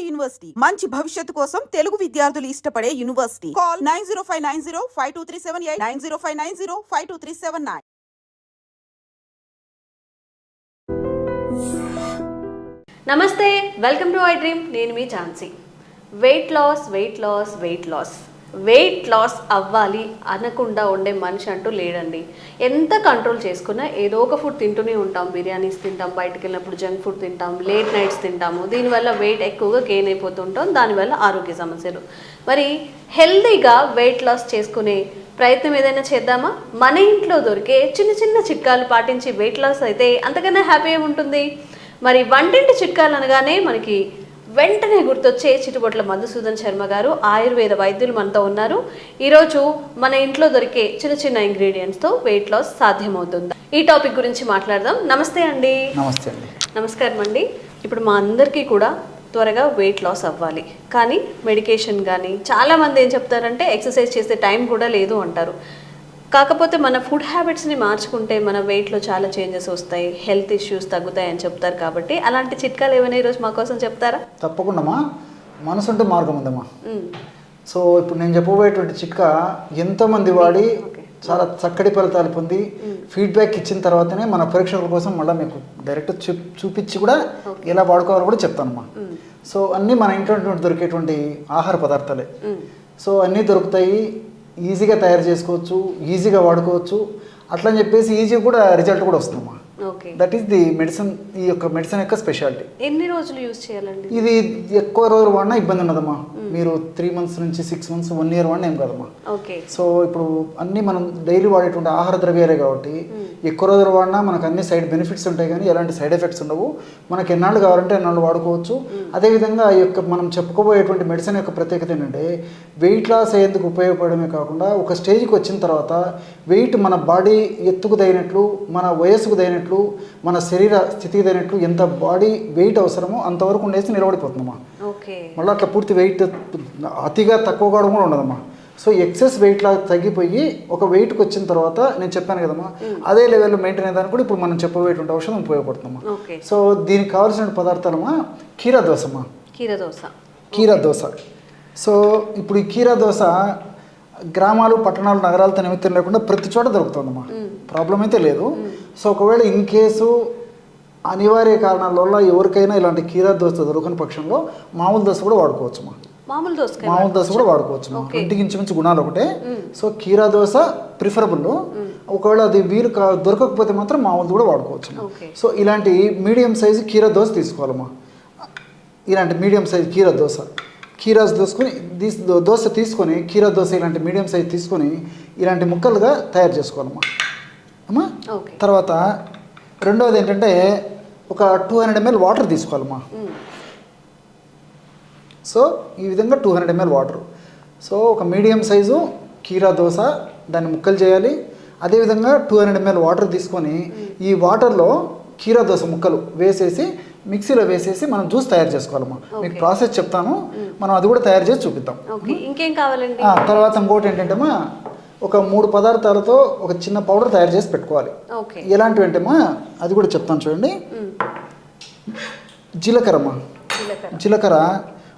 Palnadu university. మంచి భవిష్యత్తు కోసం తెలుగు విద్యార్థులు ఇష్టపడే university. Call nine zero five nine zero five two three seven eight nine zero five nine zero five two three seven nine. నమస్తే welcome to I dream. నేను మీ Jhansi weight loss weight loss weight loss weight loss అవ్వాలి అనకుండా ఉండే మనిషి అంటూ లేడండి. ఎంత control చేసుకున్నా ఏదో ఒక ఫుడ్ తింటూనే ఉంటాం. బిర్యానీస్ తింటాం బయటకు వెళ్ళినప్పుడు జంక్ ఫుడ్ తింటాం లేట్ నైట్స్ తింటాము. దీనివల్ల వెయిట్ ఎక్కువగా గెయిన్ అయిపోతుంటాం దానివల్ల ఆరోగ్య సమస్యలు. మరి హెల్తీగా వెయిట్ లాస్ చేసుకునే ప్రయత్నం ఏదైనా చేద్దామా? మన ఇంట్లో దొరికే చిన్న చిన్న చిట్కాలు పాటించి వెయిట్ లాస్ అయితే అంతకన్నా హ్యాపీ ఏముంటుంది? మరి వంటింటి చిట్కాలు అనగానే మనకి వెంటనే గుర్తొచ్చే చిటుబొట్ల మధుసూదన్ శర్మ గారు ఆయుర్వేద వైద్యులు మనతో ఉన్నారు. ఈరోజు మన ఇంట్లో దొరికే చిన్న చిన్న ఇంగ్రీడియంట్స్తో వెయిట్ లాస్ సాధ్యమవుతుంది. ఈ టాపిక్ గురించి మాట్లాడదాం. నమస్తే అండి. నమస్తే అండి. నమస్కారం అండి. ఇప్పుడు మా అందరికీ కూడా త్వరగా వెయిట్ లాస్ అవ్వాలి. కానీ మెడికేషన్ కానీ చాలామంది ఏం చెప్తారంటే ఎక్సర్సైజ్ చేసే టైం కూడా లేదు అంటారు. కాకపోతే మన ఫుడ్ హ్యాబిట్స్ని మార్చుకుంటే మన వెయిట్లో చాలా చేంజెస్ వస్తాయి హెల్త్ ఇష్యూస్ తగ్గుతాయి అని చెప్తారు కాబట్టి అలాంటి చిట్కాలు ఏమైనా ఈరోజు మా కోసం చెప్తారా? తప్పకుండామా. మనసు ఉంటే మార్గం ఉందమ్మా. సో ఇప్పుడు నేను చెప్పబోయేటువంటి చిట్కా ఎంతోమంది వాడి. చాలా చక్కటి ఫలితాలు పొంది ఫీడ్బ్యాక్ ఇచ్చిన తర్వాతనే మన పరీక్షల కోసం మళ్ళీ మీకు డైరెక్ట్ చూ చూపించి కూడా ఎలా వాడుకోవాలో కూడా చెప్తానమ్మా. సో అన్నీ మన ఇంట్లో దొరికేటువంటి ఆహార పదార్థాలే. సో అన్నీ దొరుకుతాయి. ఈజీగా తయారు చేసుకోవచ్చు ఈజీగా వాడుకోవచ్చు. అట్లా అని చెప్పేసి ఈజీగా కూడా రిజల్ట్ కూడా వస్తుందమ్మా. దట్ ఈస్ ది మెడిసిన్ ఈ యొక్క మెడిసిన్ యొక్క స్పెషాలిటీ ఎన్ని రోజులు యూజ్ చేయాలండి? ఇది ఎక్కువ రోజులు వాడినా ఇబ్బంది ఉండదమ్మా. మీరు త్రీ మంత్స్ నుంచి సిక్స్ మంత్స్ వన్ ఇయర్ వాడినా ఏం కాదమ్మా. ఓకే సో ఇప్పుడు అన్నీ మనం డైలీ వాడేటువంటి ఆహార ద్రవ్యాలే కాబట్టి ఎక్కువ రోజులు వాడినా మనకు అన్ని సైడ్ బెనిఫిట్స్ ఉంటాయి కానీ ఎలాంటి సైడ్ ఎఫెక్ట్స్ ఉండవు. మనకి ఎన్నాళ్ళు కావాలంటే ఎన్నాళ్ళు వాడుకోవచ్చు. అదేవిధంగా ఈ యొక్క మనం చెప్పుకోబోయేటువంటి మెడిసిన్ యొక్క ప్రత్యేకత ఏంటంటే వెయిట్ లాస్ అయ్యేందుకు ఉపయోగపడమే కాకుండా ఒక స్టేజ్కి వచ్చిన తర్వాత వెయిట్ మన బాడీ ఎత్తుకు తగినట్లు మన వయస్సుకు తగినట్లు మన శరీర స్థితికి తగినట్లు ఎంత బాడీ వెయిట్ అవసరమో అంతవరకు ఉండేసి నిలబడిపోతుందమ్మా. మళ్ళీ అట్లా పూర్తి వెయిట్ అతిగా తక్కువ కావడం కూడా ఉండదమ్మా. సో ఎక్సెస్ వెయిట్ లా తగ్గిపోయి ఒక వెయిట్కి వచ్చిన తర్వాత నేను చెప్పాను కదమ్మా అదే లెవెల్లో మెయింటైన్ అయ్యేదానికి కూడా ఇప్పుడు మనం చెప్పబోయేటువంటి ఔషధం ఉపయోగపడుతుందమ్మా. సో దీనికి కావాల్సిన పదార్థాలమ్మా కీరా దోశమ్మా కీర దోశ కీరా దోశ సో ఇప్పుడు ఈ కీరా దోశ గ్రామాలు పట్టణాలు నగరాలతో నిమిత్తం లేకుండా ప్రతి చోట దొరుకుతుందమ్మా. ప్రాబ్లం అయితే లేదు. సో ఒకవేళ ఇన్ కేసు అనివార్య కారణాల వల్ల ఎవరికైనా ఇలాంటి కీరా దోశ దొరకని పక్షంలో మామూలు దోశ కూడా వాడుకోవచ్చమ్మా మామూలు దోసకాయ మామూలు దోశ కూడా వాడుకోవచ్చు. ఇంటికి ఇంచుమించు గుణాలు ఒకటే. సో కీరా దోశ ప్రిఫరబుల్ ఒకవేళ అది వీలు కా- దొరకకపోతే మాత్రం మామూలు కూడా వాడుకోవచ్చు. సో ఇలాంటి మీడియం సైజు కీరా దోశ తీసుకోవాలమ్మా. ఇలాంటి మీడియం సైజ్ కీరా దోశ కీరా దోసుకొని దోశ తీసుకొని కీరా దోశ ఇలాంటి మీడియం సైజ్ తీసుకొని ఇలాంటి ముక్కలుగా తయారు చేసుకోవాలమ్మా అమ్మా? తర్వాత రెండవది ఏంటంటే ఒక టూ హండ్రెడ్ ఎంఎల్ వాటర్ తీసుకోవాలమ్మా. సో ఈ విధంగా two hundred ML water. So ఒక మీడియం సైజు కీరా దోశ దాన్ని ముక్కలు చేయాలి. అదేవిధంగా టూ హండ్రెడ్ ఎంఎల్ వాటర్ తీసుకొని ఈ వాటర్లో కీరా దోశ ముక్కలు వేసేసి మిక్సీలో వేసేసి మనం జ్యూస్ తయారు చేసుకోవాలమ్మా మీకు. ప్రాసెస్ చెప్తాను. మనం అది కూడా తయారు చేసి చూపిద్దాం. ఇంకేం కావాలండి? తర్వాత ఇంకోటి ఏంటంటేమా ఒక మూడు పదార్థాలతో ఒక చిన్న పౌడర్ తయారు చేసి పెట్టుకోవాలి. ఎలాంటివి అంటేమా అది కూడా చెప్తాను చూడండి. మ్, జీలకర్రమ్మా జీలకర్ర.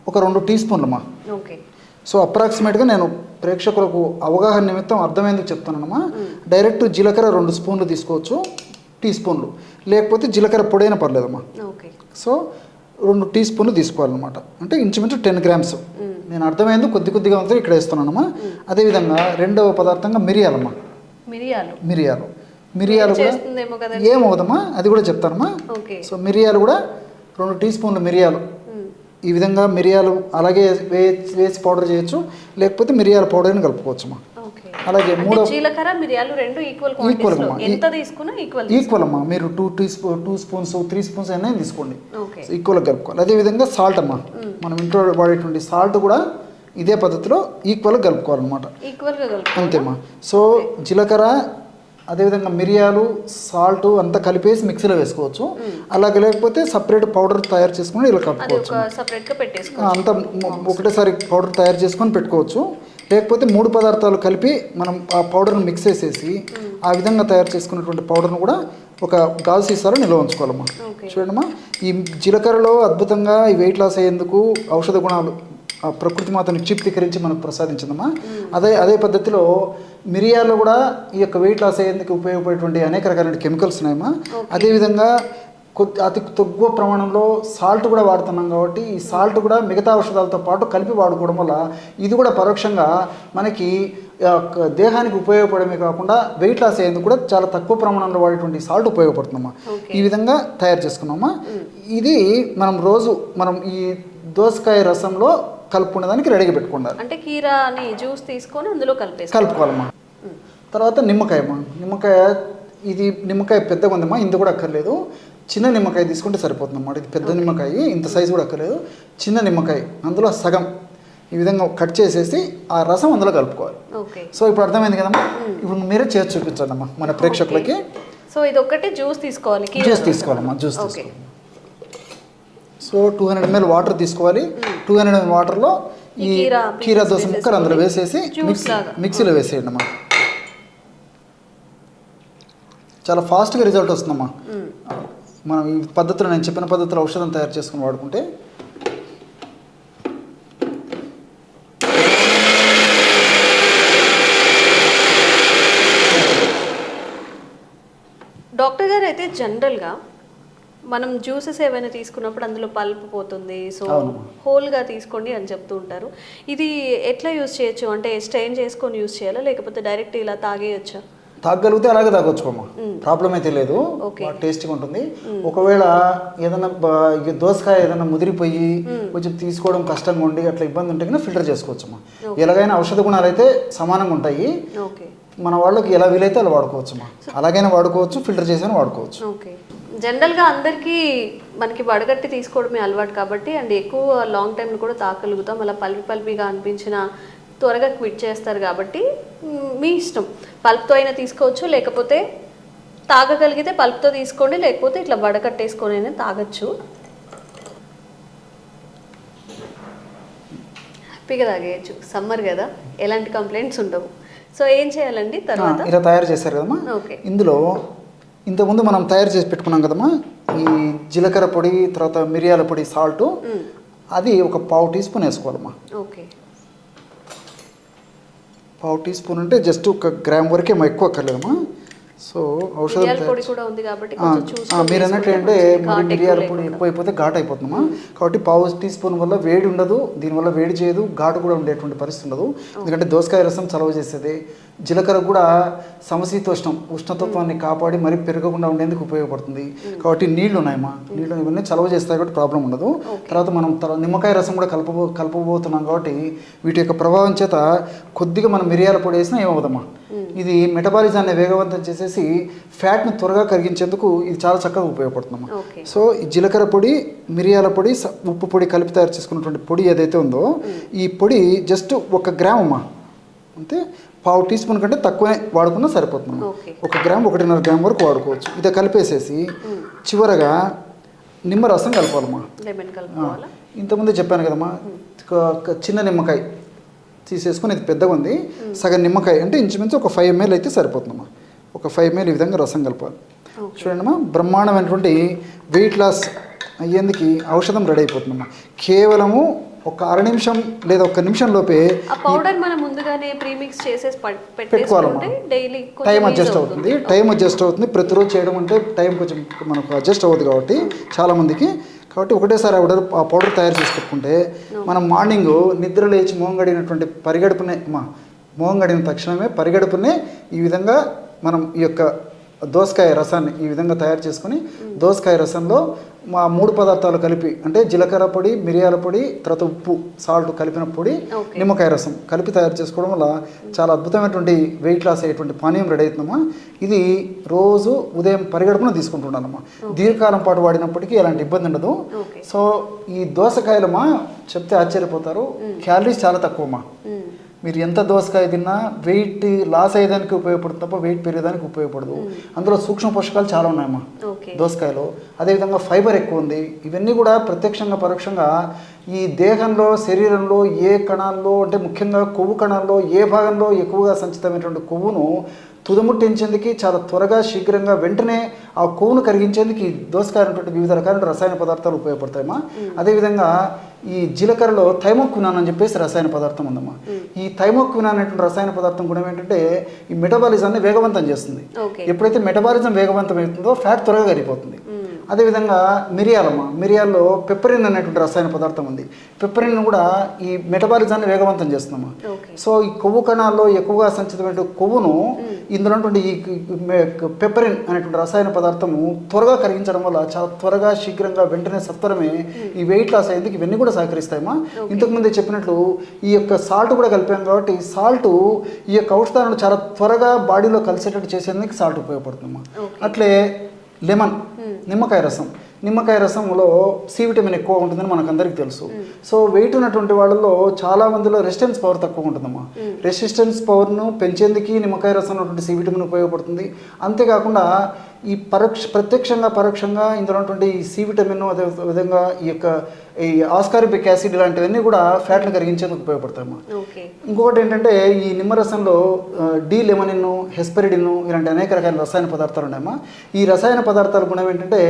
ఒక రెండు టీ స్పూన్లమ్మా ఓకే. సో అప్రాక్సిమేట్గా నేను ప్రేక్షకులకు అవగాహన నిమిత్తం అర్థమైందుకు చెప్తానమ్మా డైరెక్ట్ జీలకర్ర రెండు స్పూన్లు తీసుకోవచ్చు టీ స్పూన్లు. లేకపోతే జీలకర్ర పొడైనా పర్లేదమ్మా. సో రెండు టీ స్పూన్లు తీసుకోవాలన్నమాట. అంటే ఇంచుమించు టెన్ గ్రామ్స్. నేను అర్థమైంది? కొద్ది కొద్దిగా ఉంది ఇక్కడ వేస్తున్నానమ్మా. అదేవిధంగా రెండవ పదార్థంగా మిరియాలమ్మా. మిరియాలు. మిరియాలు. మిరియాలు కూడా ఏమవుదమ్మా అది కూడా చెప్తానమ్మా. ఓకే. సో మిరియాలు కూడా రెండు టీ స్పూన్లు మిరియాలు. ఈ విధంగా మిరియాలు అలాగే వేసి వేసి పౌడర్ చేయొచ్చు. లేకపోతే మిరియాల పౌడర్ని కలుపుకోవచ్చమ్మా. ఓకే అలాగే మూడో జీలకర్ర మిరియాలు రెండు ఈక్వల్ క్వాంటిటీస్ అమ్మా. ఎంత తీసుకున్నా ఈక్వల్ ఈక్వల్ అమ్మా మీరు two teaspoon two spoons three spoons అయినా తీసుకోండి. ఓకే ఈక్వల్గా కలుపుకోవాలి. అదేవిధంగా సాల్ట్ అమ్మా. మనం ఇంట్లో వాడేటువంటి సాల్ట్ కూడా ఇదే పద్ధతిలో ఈక్వల్గా కలుపుకోవాలన్నమాట. ఈక్వల్గా కలుపు అంతేమ్మా సో జీలకర్ర అదేవిధంగా మిరియాలు సాల్ట్ అంతా కలిపేసి మిక్సీలో వేసుకోవచ్చు. అలాగే లేకపోతే సపరేట్ పౌడర్ తయారు చేసుకుని ఇలా కలుపుకోవచ్చు. అంతా ఒకటేసారి పౌడర్ తయారు చేసుకొని పెట్టుకోవచ్చు. లేకపోతే మూడు పదార్థాలు కలిపి మనం ఆ పౌడర్ని మిక్స్ చేసేసి ఆ విధంగా తయారు చేసుకున్నటువంటి పౌడర్ను కూడా ఒక గాజు సీసాలో నిల్వ ఉంచుకోవాలమ్మా. చూడమ్మా ఈ జీలకర్రలో అద్భుతంగా ఈ వెయిట్ లాస్ అయ్యేందుకు ఔషధ గుణాలు ప్రకృతి మాతను చిప్తీకరించి మనకు ప్రసాదించిందమ్మా. అదే అదే పద్ధతిలో మిరియాల్లో కూడా ఈ యొక్క వెయిట్ లాస్ అయ్యేందుకు ఉపయోగపడేటువంటి అనేక రకాలైన కెమికల్స్ ఉన్నాయమ్మా. అదేవిధంగా కొద్ది అతి తక్కువ ప్రమాణంలో సాల్ట్ కూడా వాడుతున్నాం కాబట్టి ఈ సాల్ట్ కూడా మిగతా ఔషధాలతో పాటు కలిపి వాడుకోవడం వల్ల ఇది కూడా పరోక్షంగా మనకి దేహానికి ఉపయోగపడమే కాకుండా వెయిట్ లాస్ అయ్యేందుకు కూడా చాలా తక్కువ ప్రమాణంలో వాడేటువంటి సాల్ట్ ఉపయోగపడుతుందమ్మా. ఈ విధంగా తయారు చేసుకున్నామా ఇది మనం రోజు మనం ఈ దోసకాయ రసంలో కలుపుకునే దానికి రెడీగా పెట్టుకుండాలి అంటే కీరా అని జ్యూస్ తీసుకొని అందులో కలిపేసి కలుపుకోవాలమ్మా. తర్వాత నిమ్మకాయ అమ్మా నిమ్మకాయ ఇది నిమ్మకాయ పెద్దగా ఉందమ్మా ఇంత కూడా అక్కర్లేదు. చిన్న నిమ్మకాయ తీసుకుంటే సరిపోతుంది అన్నమాట ఇది పెద్ద నిమ్మకాయ ఇంత సైజు కూడా అక్కర్లేదు. చిన్న నిమ్మకాయ అందులో సగం. ఈ విధంగా కట్ చేసేసి ఆ రసం అందులో కలుపుకోవాలి. సో ఇప్పుడు అర్థమైంది కదమ్మా? ఇప్పుడు మీరే చేసి చూపించండి అమ్మా మన ప్రేక్షకులకి. సో ఇది ఒక్కటి జ్యూస్ తీసుకోవాలి జ్యూస్. తీసుకోవాలమ్మా జ్యూస్ తీసుకోవాలి. So two hundred ML water తీసుకోవాలి. టూ హండ్రెడ్ ఎంఎల్ వాటర్లో ఈ కీరా దోశ ముక్కలు అందులో వేసేసి మిక్సీ. మిక్సీలో వేసేయండి అమ్మా. చాలా ఫాస్ట్గా రిజల్ట్ వస్తుందమ్మా. మనం ఈ పద్ధతిలో నేను చెప్పిన పద్ధతిలో ఔషధం తయారు చేసుకుని వాడుకుంటే డాక్టర్ గారు అయితే జనరల్గా మనం జ్యూసెస్ ఏవైనా తీసుకున్నప్పుడు అందులో పల్ప్ పోతుంది. సో. హోల్గా తీసుకోండి అని చెప్తూ ఉంటారు. ఇది ఎట్లా యూస్ చేయొచ్చు? అంటే స్ట్రెయిన్ చేసుకొని యూస్ చేయాలా? లేకపోతే డైరెక్ట్ ఇలా తాగేయచ్చా? తాగగలిగితే అలాగే తాగొచ్చుకోమ్మా ప్రాబ్లం అయితే లేదు. టేస్టీగా ఉంటుంది. ఒకవేళ ఏదైనా దోసకాయ ఏదైనా ముదిరిపోయి కొంచెం తీసుకోవడం కష్టంగా ఉండి అట్లా ఇబ్బంది ఉంటే కనుక ఫిల్టర్ చేసుకోవచ్చమ్మా. ఎలాగైనా ఔషధ గుణాలు అయితే సమానంగా ఉంటాయి. ఓకే. మన వాళ్ళకి ఎలా వీలైతే అలా వాడుకోవచ్చమ్మా అలాగైనా వాడుకోవచ్చు ఫిల్టర్ చేసైనా వాడుకోవచ్చు. ఓకే. జనరల్గా అందరికీ మనకి వడగట్టి తీసుకోవడమే అలవాటు కాబట్టి అండ్ ఎక్కువ లాంగ్ టైం కూడా తాగలుగుతాం అలా పల్పి పల్పిగా అనిపించిన త్వరగా క్విట్ చేస్తారు కాబట్టి మ్, మీ ఇష్టం. పల్ప్తో అయినా తీసుకోవచ్చు లేకపోతే తాగగలిగితే పల్ప్తో తీసుకోండి లేకపోతే ఇట్లా వడకట్టేసుకొని అయినా తాగొచ్చు. హ్యాపీగా తాగేయచ్చు. సమ్మర్ కదా ఎలాంటి కంప్లైంట్స్ ఉండవు. సో ఏం చేయాలండి తర్వాత? ఇలా తయారు చేశారు కదమ్మా. ఇందులో ఇంతకుముందు మనం తయారు చేసి పెట్టుకున్నాం కదమ్మా ఈ జీలకర్ర పొడి తర్వాత మిరియాల పొడి సాల్ట్ అది ఒక పావు టీ స్పూన్ వేసుకోవాలమ్మా. ఓకే. పావు టీ స్పూన్ అంటే జస్ట్ ఒక గ్రామ్ వరకే మా ఎక్కువ అక్కర్లేదమ్మా. సో ఔషధం పొడి కూడా ఉంది కాబట్టి మీరు అన్నట్టు అంటే మిరియాల పొడి. ఎక్కువ అయిపోతే ఘాటు అయిపోతుందమ్మా. కాబట్టి పావు టీ స్పూన్ వల్ల వేడి ఉండదు దీనివల్ల వేడి చేయదు ఘాటు కూడా ఉండేటువంటి పరిస్థితి ఉండదు. ఎందుకంటే దోసకాయ రసం చలవ చేసేది. జీలకర్ర కూడా సమశీతోష్ణం ఉష్ణతత్వాన్ని కాపాడి మరి పెరగకుండా ఉండేందుకు ఉపయోగపడుతుంది. కాబట్టి నీళ్ళు ఉన్నాయమ్మా. నీళ్ళు ఇవన్నీ చలవ చేస్తాయి కాబట్టి ప్రాబ్లం ఉండదు. తర్వాత మనం తర్వాత నిమ్మకాయ రసం కూడా కలపబో కలపబోతున్నాం కాబట్టి వీటి యొక్క ప్రభావం చేత కొద్దిగా మనం మిరియాల పొడి వేసినా ఏమవుదమ్మా ఇది మెటబాలిజాన్ని వేగవంతం చేసేసి ఫ్యాట్ని త్వరగా కరిగించేందుకు ఇది చాలా చక్కగా ఉపయోగపడుతుందమ్మా. ఓకే సో ఈ జీలకర్ర పొడి మిరియాల పొడి ఉప్పు పొడి కలిపి తయారు చేసుకున్నటువంటి పొడి ఏదైతే ఉందో ఈ పొడి జస్ట్ ఒక గ్రామ్ అమ్మా. అంటే పావు టీ స్పూన్ కంటే తక్కువే వాడుకున్నా సరిపోతుంది ఒక గ్రామ్ ఒకటిన్నర గ్రామ్ వరకు వాడుకోవచ్చు. ఇది కలిపేసేసి చివరగా నిమ్మరసం కలపాలమ్మా. ఇంతకుముందే చెప్పాను కదమ్మా చిన్న నిమ్మకాయ. తీసేసుకొని ఇది పెద్దగా ఉంది. సగం నిమ్మకాయ అంటే ఇంచుమించు ఒక ఫైవ్ ఎంఎల్ అయితే సరిపోతుందమ్మా. ఒక ఫైవ్ ఎంఎల్ ఈ విధంగా రసం కలపాలి. చూడండమ్మా బ్రహ్మాండమైనటువంటి వెయిట్ లాస్ అయ్యేందుకు ఔషధం రెడీ అయిపోతుందమ్మా. కేవలము ఒక అర నిమిషం లేదా ఒక నిమిషం లోపే ఆ పౌడర్ మనం ముందుగానే ప్రీమిక్స్ చేసేసి పట్- పెట్టుకోవాలమ్మా. డైలీ టైం అడ్జస్ట్ అవుతుంది. టైం అడ్జస్ట్ అవుతుంది. ప్రతిరోజు చేయడం అంటే టైం కొంచెం మనకు అడ్జస్ట్ అవ్వదు కాబట్టి చాలామందికి కాబట్టి ఒకటేసారి ఆ పౌడర్ ఆ పౌడర్ తయారు చేసి పెట్టుకుంటే మనం మార్నింగ్ నిద్ర లేచి మోంగడినటువంటి పరిగడుపునే మా మోంగడిన తక్షణమే పరిగడుపునే ఈ విధంగా మనం ఈ యొక్క దోసకాయ రసాన్ని ఈ విధంగా తయారు చేసుకొని దోసకాయ రసంలో మా మూడు పదార్థాలు కలిపి అంటే జీలకర్ర పొడి మిరియాల పొడి తర్వాత ఉప్పు సాల్ట్ కలిపిన పొడి. నిమ్మకాయ రసం కలిపి తయారు చేసుకోవడం వల్ల చాలా అద్భుతమైనటువంటి వెయిట్ లాస్ అయ్యేటువంటి పానీయం రెడీ అవుతుందమ్మా. ఇది రోజు ఉదయం పరిగడుపున తీసుకుంటున్నానమ్మా దీర్ఘకాలం పాటు వాడినప్పటికీ ఎలాంటి ఇబ్బంది ఉండదు. సో ఈ దోసకాయలమ్మా చెప్తే ఆశ్చర్యపోతారు. క్యాలరీస్ చాలా తక్కువమ్మా. మీరు ఎంత దోసకాయ తిన్నా వెయిట్ లాస్ అయ్యేదానికి ఉపయోగపడుతుంది తప్ప వెయిట్ పెరిగేదానికి ఉపయోగపడదు. అందులో సూక్ష్మ పోషకాలు చాలా ఉన్నాయమ్మా. దోసకాయలో. అదేవిధంగా ఫైబర్ ఎక్కువ ఉంది. ఇవన్నీ కూడా ప్రత్యక్షంగా పరోక్షంగా ఈ దేహంలో శరీరంలో ఏ కణాల్లో అంటే ముఖ్యంగా కొవ్వు కణాల్లో ఏ భాగంలో ఎక్కువగా సంచితమైనటువంటి కొవ్వును తుదముట్టించేందుకు చాలా త్వరగా శీఘ్రంగా వెంటనే ఆ కొవ్వును కరిగించేందుకు ఈ దోసకాయనటువంటి వివిధ రకాల రసాయన పదార్థాలు ఉపయోగపడతాయమ్మా. అదేవిధంగా ఈ జీలకర్రలో థైమోక్వినాన్ అని చెప్పేసి రసాయన పదార్థం ఉందమ్మా. ఈ థైమోక్వినాన్ అనేటువంటి రసాయన పదార్థం కూడా ఏంటంటే ఈ మెటబాలిజాన్ని వేగవంతం చేస్తుంది. ఎప్పుడైతే మెటబాలిజం వేగవంతం అవుతుందో ఫ్యాట్ త్వరగా కరిగిపోతుంది. అదేవిధంగా మిరియాలమ్మ. మిరియాల్లో పెప్పరిన్ అనేటువంటి రసాయన పదార్థం ఉంది. పెప్పరిన్ కూడా ఈ మెటబాలిజాన్ని వేగవంతం చేస్తుందమ్మా. ఓకే. సో ఈ కొవ్వు కణాల్లో ఎక్కువగా సంచితమైన కొవ్వును ఇందులో ఉన్నటువంటి ఈ పెప్పరిన్ అనేటువంటి రసాయన పదార్థము త్వరగా కరిగించడం వల్ల చాలా త్వరగా శీఘ్రంగా వెంటనే సత్వరమే ఈ వెయిట్ లాస్ అయ్యేందుకు ఇవన్నీ కూడా సహకరిస్తాయమ్మా. ఇంతకుముందే చెప్పినట్లు ఈ యొక్క సాల్ట్ కూడా కలిపాం కాబట్టి సాల్ట్ ఈ యొక్క ఔషధాలను చాలా త్వరగా బాడీలో కలిసేటట్టు చేసేందుకు సాల్ట్ ఉపయోగపడుతుందమ్మా. అట్లే లెమన్. నిమ్మకాయ రసం. నిమ్మకాయ రసంలో సి విటమిన్ ఎక్కువ ఉంటుందని మనకు అందరికీ తెలుసు సో వెయిట్ ఉన్నటువంటి వాళ్ళలో చాలా మందిలో రెసిస్టెన్స్ పవర్ తక్కువ ఉంటుందమ్మా. రెసిస్టెన్స్ పవర్ను పెంచేందుకు నిమ్మకాయ రసం ఉన్నటువంటి సి విటమిన్ ఉపయోగపడుతుంది. అంతేకాకుండా ఈ పరోక్ష ప్రత్యక్షంగా పరోక్షంగా ఇందులో ఉన్నటువంటి ఈ సి విటమిన్ అదే విధంగా ఈ యొక్క ఈ ఆస్కారిబిక్ యాసిడ్ ఇలాంటివన్నీ కూడా ఫ్యాట్ను కరిగించేందుకు ఉపయోగపడతాయమ్మా. ఇంకొకటి ఏంటంటే ఈ నిమ్మరసంలో డి లెమనిన్ హెస్పెరిడిన్ ఇలాంటి అనేక రకాల రసాయన పదార్థాలు ఉన్నాయమ్మా. ఈ రసాయన పదార్థాల గుణం ఏంటంటే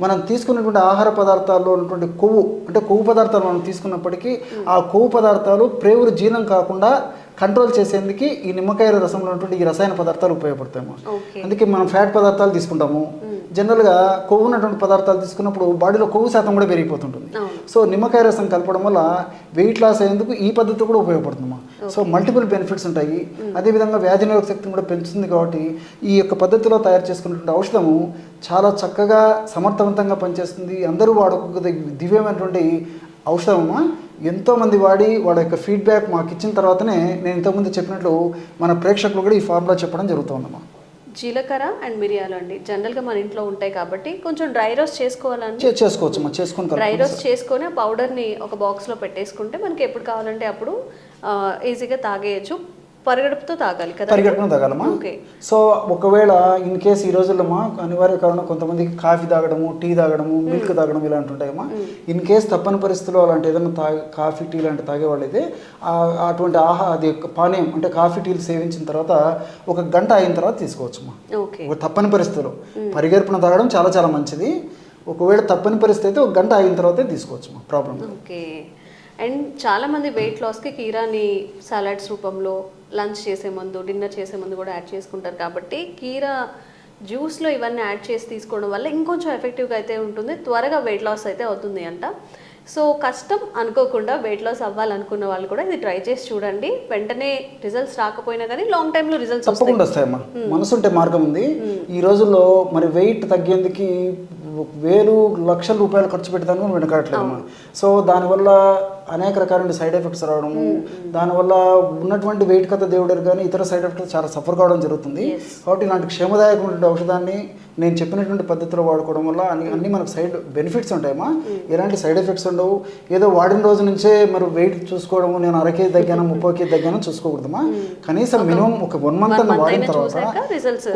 మనం తీసుకున్నటువంటి ఆహార పదార్థాల్లో ఉన్నటువంటి కొవ్వు అంటే కొవ్వు పదార్థాలు మనం తీసుకున్నప్పటికీ ఆ కొవ్వు పదార్థాలు ప్రేవురు జీర్ణం కాకుండా కంట్రోల్ చేసేందుకు ఈ నిమ్మకాయ రసంలో ఉన్నటువంటి ఈ రసాయన పదార్థాలు ఉపయోగపడతాయమ్మా ఓకే. అందుకే మనం ఫ్యాట్ పదార్థాలు తీసుకుంటాము. జనరల్గా కొవ్వు ఉన్నటువంటి పదార్థాలు తీసుకున్నప్పుడు బాడీలో కొవ్వు శాతం కూడా పెరిగిపోతుంటుంది. సో నిమ్మకాయ రసం కలపడం వల్ల వెయిట్ లాస్ అయ్యేందుకు ఈ పద్ధతి కూడా ఉపయోగపడుతుందమ్మా. సో మల్టిపుల్ బెనిఫిట్స్ ఉంటాయి. అదేవిధంగా వ్యాధి నిరోధక శక్తిని కూడా పెంచుతుంది కాబట్టి ఈ యొక్క పద్ధతిలో తయారు చేసుకున్నటువంటి ఔషధము చాలా చక్కగా సమర్థవంతంగా పనిచేస్తుంది. అందరూ వాడుకోగల దివ్యమైనటువంటి ఔషధమమ్మా. ఎంతోమంది వాడి వాళ్ళ యొక్క ఫీడ్బ్యాక్ మాకు ఇచ్చిన తర్వాతనే నేను ఇంతకుముందు చెప్పినట్లు మన ప్రేక్షకులు కూడా ఈ ఫార్ములా చెప్పడం జరుగుతుందమ్మా. జీలకర్ర అండ్ మిరియాలు అండి. జనరల్గా మన ఇంట్లో ఉంటాయి కాబట్టి కొంచెం డ్రై రోస్ట్ చేసుకోవాలండి. చే- చేసుకోవచ్చమ్మా చేసుకొని డ్రై రోస్ట్ చేసుకొని పౌడర్ని ఒక బాక్స్లో పెట్టేసుకుంటే మనకి ఎప్పుడు కావాలంటే అప్పుడు ఈజీగా తాగేయచ్చు. పరిగడుపుతో తాగాలి కదా? పరిగెట్టుకుని తాగాలమ్మా. సో ఒకవేళ ఇన్ కేస్ ఈ రోజుల్లో అనివార్య కారణం కొంతమందికి కాఫీ తాగడము టీ తాగడము మిల్క్ తాగడం ఇలాంటి ఉంటాయమ్మా. ఇన్ కేస్ తప్పని పరిస్థితుల్లో అలాంటి ఏదైనా తాగే కాఫీ టీ లాంటి తాగేవాళ్ళు అయితే ఆ- అటువంటి ఆహా అది పానీయం అంటే కాఫీ టీలు సేవించిన తర్వాత ఒక గంట అయిన తర్వాత తీసుకోవచ్చమ్మా ఒక తప్పని పరిస్థితుల్లో పరిగెడుపున తాగడం చాలా చాలా మంచిది. ఒకవేళ తప్పని పరిస్థితి అయితే ఒక గంట అయిన తర్వాతే తీసుకోవచ్చమ్మా ప్రాబ్లం ఓకే. అండ్ చాలా మంది వెయిట్ లాస్కి కీరాని సలాడ్స్ రూపంలో లంచ్ చేసే ముందు డిన్నర్ చేసే ముందు కూడా యాడ్ చేసుకుంటారు కాబట్టి కీరా జ్యూస్లో ఇవన్నీ యాడ్ చేసి తీసుకోవడం వల్ల ఇంకొంచెం ఎఫెక్టివ్గా అయితే ఉంటుంది. త్వరగా వెయిట్ లాస్ అయితే అవుతుంది అంట. సో కష్టం అనుకోకుండా వెయిట్ లాస్ అవ్వాలనుకున్న వాళ్ళు కూడా ఇది ట్రై చేసి చూడండి. వెంటనే రిజల్ట్స్ రాకపోయినా కానీ లాంగ్ టైంలో రిజల్ట్స్ తప్పకుండా వస్తాయమ్మా. మనసు ఉంటే మార్గం ఉంది. ఈ రోజుల్లో మరి వెయిట్ తగ్గేందుకు వేలు లక్షల రూపాయలు ఖర్చు పెట్టడానికి మనం వెనకాడట్లేదమ్మా సో దానివల్ల అనేక రకాలైన సైడ్ ఎఫెక్ట్స్ రావడము దానివల్ల ఉన్నటువంటి వెయిట్ కథ దేవుడు కానీ ఇతర సైడ్ ఎఫెక్ట్స్ చాలా సఫర్ కావడం జరుగుతుంది. కాబట్టి ఇలాంటి క్షేమదాయకమైనటువంటి ఔషధాన్ని నేను చెప్పినటువంటి పద్ధతిలో వాడుకోవడం వల్ల అన్ని అన్ని మనకు సైడ్ బెనిఫిట్స్ ఉంటాయమ్మా. ఎలాంటి సైడ్ ఎఫెక్ట్స్ ఉండవు. ఏదో వాడిన రోజు నుంచే మరి వెయిట్ చూసుకోవడము నేను అర కేజీ తగ్గాను ముప్పై కేజీ తగ్గాను చూసుకోకూడదమ్మా. కనీసం మినిమం ఒక వన్ మంత్ వాడిన తర్వాత.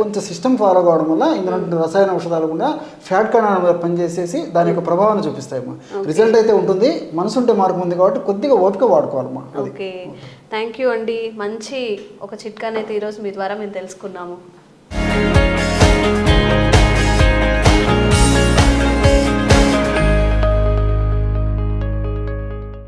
కొంచెం సిస్టమ్ ఫాలో కావడం వల్ల ఇందులో రసాయన ఔషధాలు కూడా ఫ్యాట్ మీద పనిచేసేసి దాని యొక్క ప్రభావాన్ని చూపిస్తాయమ్మా రిజల్ట్ అయితే ఉంటుంది మనసు ఉంటే మార్గం ఉంది కాబట్టి కొద్దిగా ఓపిక వాడుకోవాలమ్మా ఓకే థ్యాంక్ యూ అండి. మంచి ఒక చిట్కానైతే ఈరోజు మీ ద్వారా మేము తెలుసుకున్నాము.